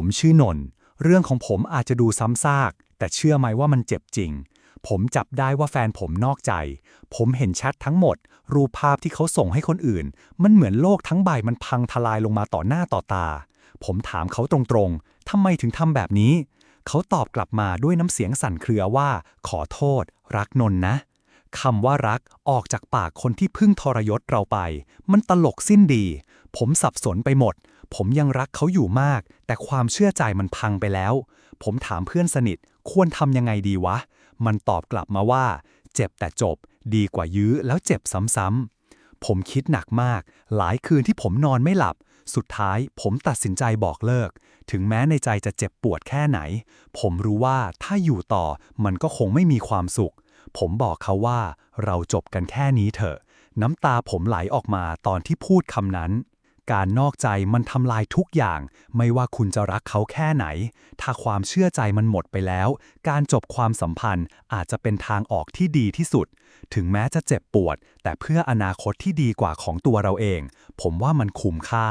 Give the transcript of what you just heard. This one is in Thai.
ผมชื่อนนท์เรื่องของผมอาจจะดูซ้ำซาก แต่เชื่อไหมว่ามันเจ็บจริง ผมจับได้ว่าแฟนผมนอกใจ ผมเห็นแชททั้งหมด รูปภาพที่เขาส่งให้คนอื่น มันเหมือนโลกทั้งใบมันพังทลายลงมาต่อหน้าต่อตา ผมถามเขาตรงๆ ทำไมถึงทำแบบนี้ เขาตอบกลับมาด้วยน้ำเสียงสั่นเครือว่า ขอโทษ รักนนท์นะ คำว่ารักออกจากปากคนที่เพึ่งทรยศเราไป มันตลกสิ้นดี ผมสับสนไปหมด ผมยังรักเขาอยู่มาก แต่ความเชื่อใจมันพังไปแล้ว ผมถามเพื่อนสนิท ควรทำยังไงดีวะ มันตอบกลับมาว่า เจ็บแต่จบ ดีกว่ายื้อแล้วเจ็บซ้ำๆ ผมคิดหนักมาก หลายคืนที่ผมนอนไม่หลับ สุดท้ายผมตัดสินใจบอกเลิก ถึงแม้ในใจจะเจ็บปวดแค่ไหน ผมรู้ว่าถ้าอยู่ต่อมันก็คงไม่มีความสุข ผมบอกเขาว่าเราจบกันแค่นี้เถอะ น้ำตาผมไหลออกมาตอนที่พูดคำนั้น การนอกใจมันทำลายทุกอย่าง ไม่ว่าคุณจะรักเขาแค่ไหน ถ้าความเชื่อใจมันหมดไปแล้ว การจบความสัมพันธ์อาจจะเป็นทางออกที่ดีที่สุด ถึงแม้จะเจ็บปวด แต่เพื่ออนาคตที่ดีกว่าของตัวเราเอง ผมว่ามันคุ้มค่า